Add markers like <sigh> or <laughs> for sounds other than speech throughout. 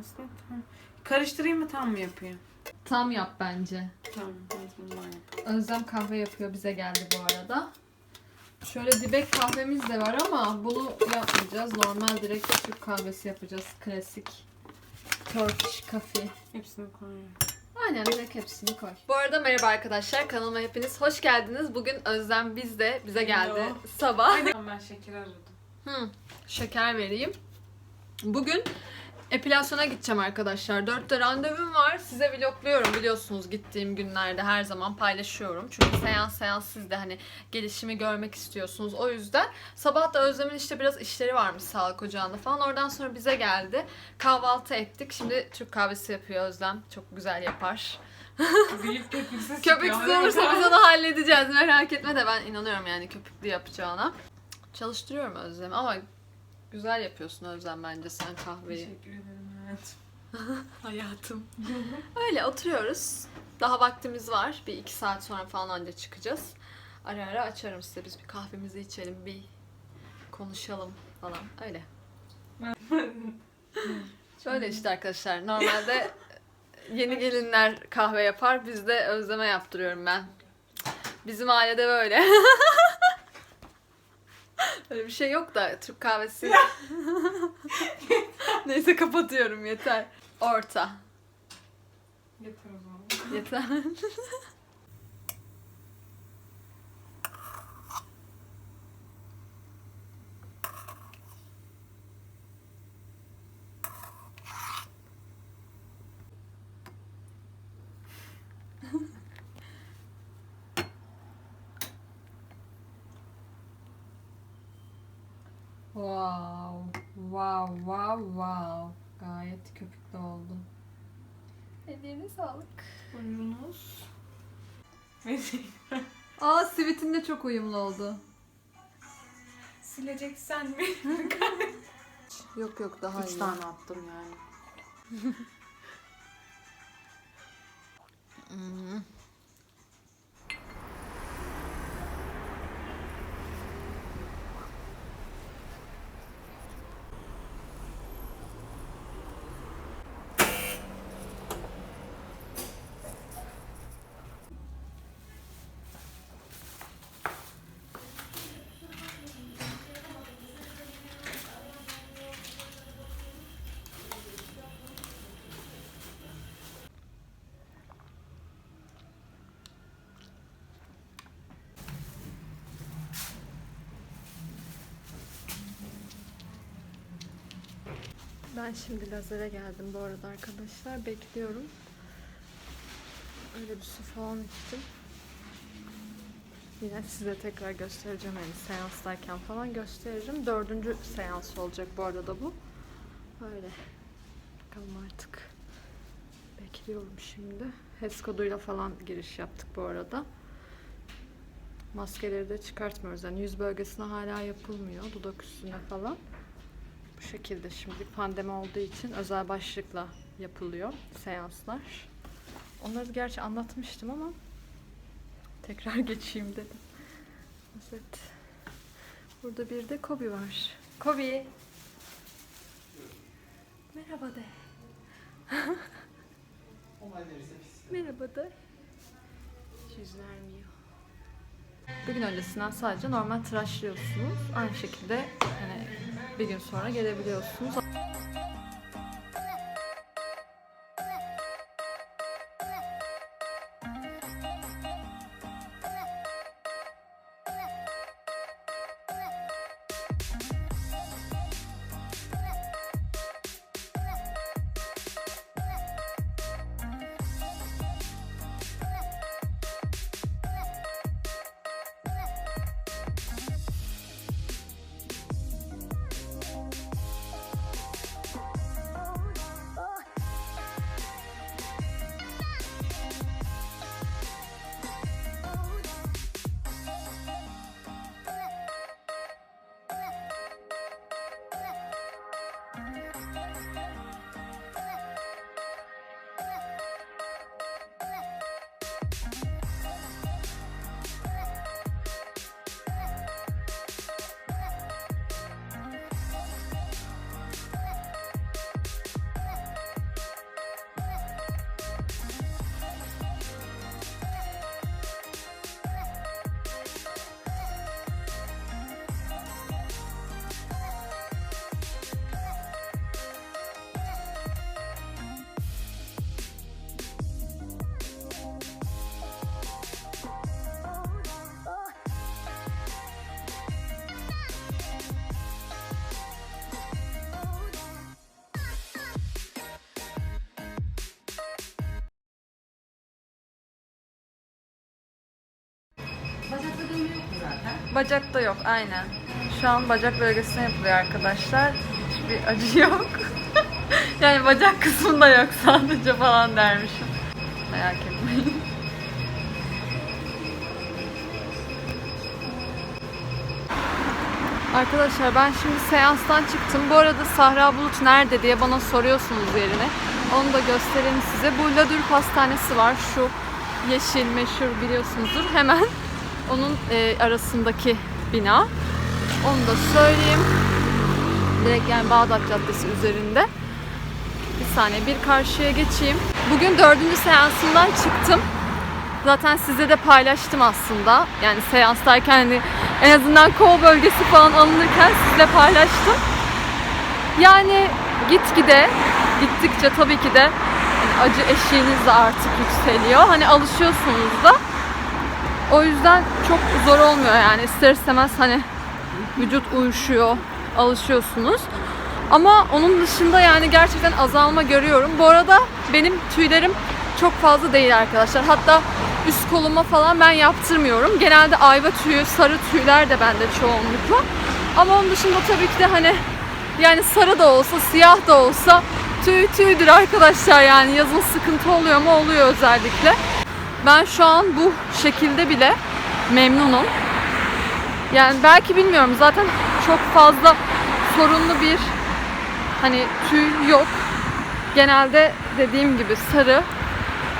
aslında tam. Karıştırayım mı tam mı yapayım? Tam yap bence. Tamam. hadi bundan yap. Özlem kahve yapıyor bize geldi bu arada. Şöyle dibek kahvemiz de var ama bunu yapmayacağız. Normal direkt Türk kahvesi yapacağız. Klasik Turkish coffee. Hepsini koyuyorum. Aynen direkt hepsini koy. Bu arada merhaba arkadaşlar. Kanalıma hepiniz hoş geldiniz. Bugün Özlem bizde. Bize geldi. Hello. Sabah. Ben şeker aradım. Hı, şeker vereyim. Bugün epilasyona gideceğim arkadaşlar. Dörtte randevum var. Size vlogluyorum biliyorsunuz gittiğim günlerde her zaman paylaşıyorum. Çünkü seans seans siz de hani gelişimi görmek istiyorsunuz. O yüzden sabah da Özlem'in işte biraz işleri varmış sağlık ocağında falan. Oradan sonra bize geldi. Kahvaltı ettik. Şimdi Türk kahvesi yapıyor Özlem. Çok güzel yapar. <laughs> Büyük köpüksüz Köpüksüz olursa biz onu halledeceğiz. Merak etme de ben inanıyorum yani köpüklü yapacağına. Çalıştırıyorum Özlem ama güzel yapıyorsun Özlem bence sen kahveyi. Teşekkür ederim hayatım. <laughs> Hayatım. <laughs> Öyle oturuyoruz. Daha vaktimiz var. Bir iki saat sonra falan anca çıkacağız. Ara ara açarım size. Biz bir kahvemizi içelim, bir konuşalım falan. Öyle. <laughs> Şöyle işte arkadaşlar. Normalde yeni gelinler kahve yapar. Bizde özleme yaptırıyorum ben. Bizim ailede böyle. Öyle bir şey yok da Türk kahvesi. <laughs> Neyse kapatıyorum yeter. Orta. Yeter o zaman. Yeter. <laughs> wow, wow, wow, wow. Gayet köpüklü oldu. Ellerine sağlık. Buyurunuz. Aa sivitin de çok uyumlu oldu. Sileceksen mi? <laughs> Yok yok daha Üç tane attım yani. <laughs> Hmm. Ben şimdi lazere geldim bu arada arkadaşlar. Bekliyorum. Öyle bir su falan içtim. Yine size tekrar göstereceğim yani seanstayken falan gösteririm. Dördüncü seans olacak bu arada bu. Öyle. Bakalım artık. Bekliyorum şimdi. HES koduyla falan giriş yaptık bu arada. Maskeleri de çıkartmıyoruz. Yani yüz bölgesine hala yapılmıyor. Dudak üstüne falan. Şekilde şimdi pandemi olduğu için özel başlıkla yapılıyor seanslar. Onları gerçi anlatmıştım ama tekrar <laughs> geçeyim dedim. Evet. Burada bir de Kobi var. Kobi. Merhaba de. <laughs> Merhaba de. Yüz vermiyor. Bir gün öncesinden sadece normal tıraşlıyorsunuz. Aynı şekilde yani bir gün sonra gelebiliyorsunuz. Bacakta yok aynen. Şu an bacak bölgesine yapılıyor arkadaşlar. Hiçbir acı yok. <laughs> yani bacak kısmında yok sadece falan dermişim. Merak etmeyin. Arkadaşlar ben şimdi seanstan çıktım. Bu arada Sahra Bulut nerede diye bana soruyorsunuz yerini. Onu da göstereyim size. Bu Ladür Pastanesi var. Şu yeşil meşhur biliyorsunuzdur. Hemen onun e, arasındaki bina. Onu da söyleyeyim. Direkt yani Bağdat Caddesi üzerinde. Bir saniye bir karşıya geçeyim. Bugün dördüncü seansımdan çıktım. Zaten size de paylaştım aslında. Yani seanstayken hani en azından kol bölgesi falan alınırken sizle paylaştım. Yani gitgide, gittikçe tabii ki de hani acı eşiğiniz de artık yükseliyor. Hani alışıyorsunuz da. O yüzden çok zor olmuyor yani ister istemez hani vücut uyuşuyor, alışıyorsunuz. Ama onun dışında yani gerçekten azalma görüyorum. Bu arada benim tüylerim çok fazla değil arkadaşlar. Hatta üst koluma falan ben yaptırmıyorum. Genelde ayva tüyü, sarı tüyler de bende çoğunlukla. Ama onun dışında tabii ki de hani yani sarı da olsa, siyah da olsa tüy tüydür arkadaşlar yani yazın sıkıntı oluyor mu oluyor özellikle. Ben şu an bu şekilde bile memnunum. Yani belki bilmiyorum zaten çok fazla sorunlu bir hani tüy yok. Genelde dediğim gibi sarı.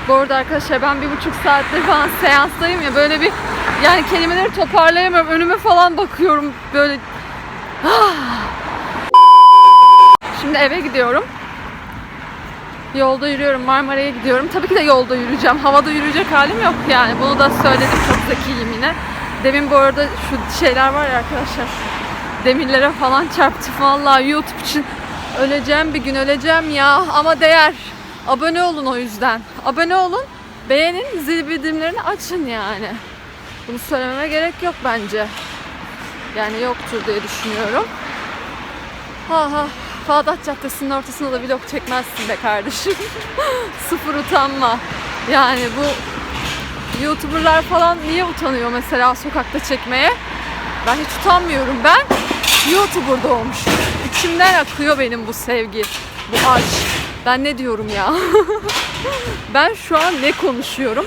Bu arada arkadaşlar ben bir buçuk saattir falan seanstayım ya böyle bir yani kelimeleri toparlayamıyorum. Önüme falan bakıyorum böyle. Şimdi eve gidiyorum. Yolda yürüyorum. Marmara'ya gidiyorum. Tabii ki de yolda yürüyeceğim. Havada yürüyecek halim yok yani. Bunu da söyledim. Çok zekiyim yine. Demin bu arada şu şeyler var ya arkadaşlar. Demirlere falan çarptım. Vallahi YouTube için öleceğim bir gün öleceğim ya. Ama değer. Abone olun o yüzden. Abone olun. Beğenin. Zil bildirimlerini açın yani. Bunu söylememe gerek yok bence. Yani yoktur diye düşünüyorum. Ha ha. Bağdat Caddesi'nin ortasında da vlog çekmezsin be kardeşim. <laughs> Sıfır utanma. Yani bu YouTuber'lar falan niye utanıyor mesela sokakta çekmeye? Ben hiç utanmıyorum. Ben YouTuber doğmuşum. İçimden akıyor benim bu sevgi, bu aşk. Ben ne diyorum ya? <laughs> ben şu an ne konuşuyorum?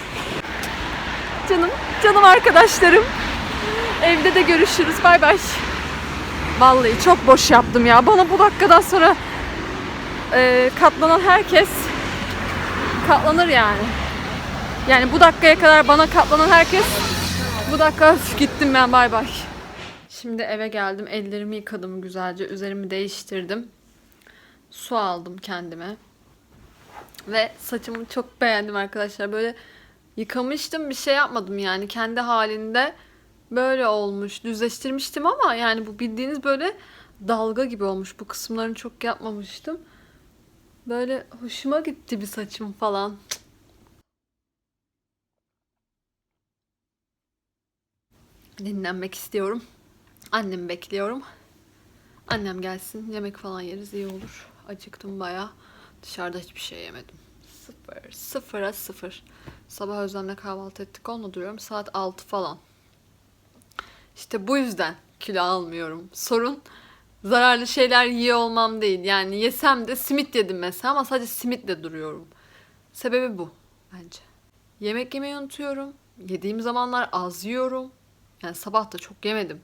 Canım, canım arkadaşlarım. Evde de görüşürüz. Bay bay. Vallahi çok boş yaptım ya. Bana bu dakikadan sonra e, katlanan herkes katlanır yani. Yani bu dakikaya kadar bana katlanan herkes bu dakika öf, gittim ben bay bay. Şimdi eve geldim. Ellerimi yıkadım güzelce. Üzerimi değiştirdim. Su aldım kendime. Ve saçımı çok beğendim arkadaşlar. Böyle yıkamıştım bir şey yapmadım yani. Kendi halinde böyle olmuş. Düzleştirmiştim ama yani bu bildiğiniz böyle dalga gibi olmuş. Bu kısımlarını çok yapmamıştım. Böyle hoşuma gitti bir saçım falan. Dinlenmek istiyorum. Annemi bekliyorum. Annem gelsin. Yemek falan yeriz iyi olur. Acıktım baya. Dışarıda hiçbir şey yemedim. Sıfır. Sıfıra sıfır. Sabah Özlem'le kahvaltı ettik. Onunla duruyorum. Saat 6 falan. İşte bu yüzden kilo almıyorum. Sorun zararlı şeyler yiyor olmam değil. Yani yesem de simit yedim mesela ama sadece simitle duruyorum. Sebebi bu bence. Yemek yemeyi unutuyorum. Yediğim zamanlar az yiyorum. Yani sabah da çok yemedim.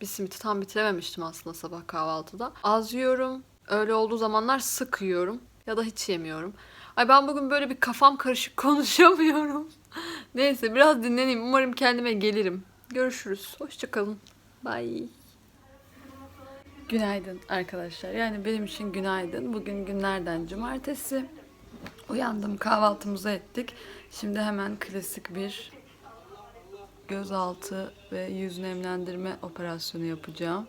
Bir simiti tam bitirememiştim aslında sabah kahvaltıda. Az yiyorum. Öyle olduğu zamanlar sık yiyorum. Ya da hiç yemiyorum. Ay ben bugün böyle bir kafam karışık <laughs> konuşamıyorum. Neyse biraz dinleneyim. Umarım kendime gelirim. Görüşürüz. Hoşçakalın. Bye. Günaydın arkadaşlar. Yani benim için günaydın. Bugün günlerden cumartesi. Uyandım kahvaltımızı ettik. Şimdi hemen klasik bir gözaltı ve yüz nemlendirme operasyonu yapacağım.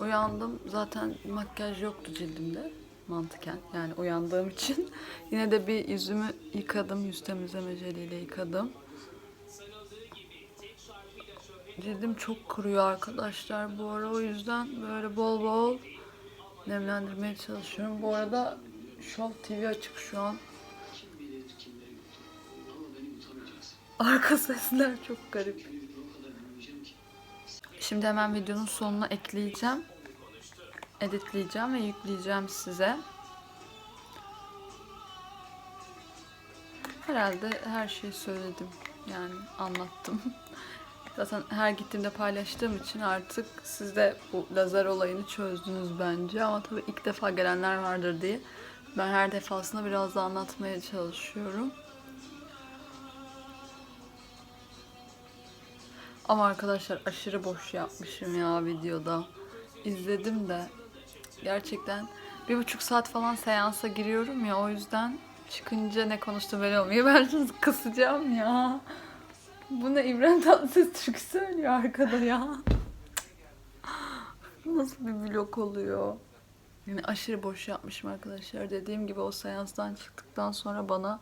Uyandım. Zaten makyaj yoktu cildimde mantıken. Yani uyandığım için. <laughs> Yine de bir yüzümü yıkadım. Yüz temizleme jeliyle yıkadım. Cildim çok kuruyor arkadaşlar bu ara. O yüzden böyle bol bol nemlendirmeye çalışıyorum. Bu arada Show TV açık şu an. Arka sesler çok garip. Şimdi hemen videonun sonuna ekleyeceğim. Editleyeceğim ve yükleyeceğim size. Herhalde her şeyi söyledim. Yani anlattım. <laughs> Zaten her gittiğimde paylaştığım için artık siz de bu lazer olayını çözdünüz bence. Ama tabii ilk defa gelenler vardır diye ben her defasında biraz da anlatmaya çalışıyorum. Ama arkadaşlar aşırı boş yapmışım ya videoda. İzledim de gerçekten bir buçuk saat falan seansa giriyorum ya o yüzden çıkınca ne konuştum böyle olmuyor. <laughs> Ben şunu kısacağım ya. Bu ne İbrahim Tatlıses Türk söylüyor arkada ya. Nasıl bir vlog oluyor? Yani aşırı boş yapmışım arkadaşlar. Dediğim gibi o seanstan çıktıktan sonra bana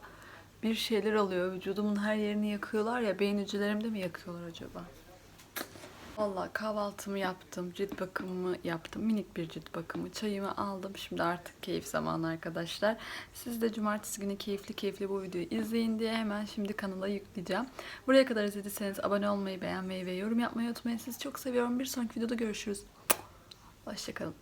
bir şeyler oluyor. Vücudumun her yerini yakıyorlar ya. Beyin hücrelerimde mi yakıyorlar acaba? Vallahi kahvaltımı yaptım, cilt bakımımı yaptım. Minik bir cilt bakımı. Çayımı aldım. Şimdi artık keyif zamanı arkadaşlar. Siz de cumartesi günü keyifli keyifli bu videoyu izleyin diye hemen şimdi kanala yükleyeceğim. Buraya kadar izlediyseniz abone olmayı, beğenmeyi ve yorum yapmayı unutmayın. Sizi çok seviyorum. Bir sonraki videoda görüşürüz. Hoşçakalın.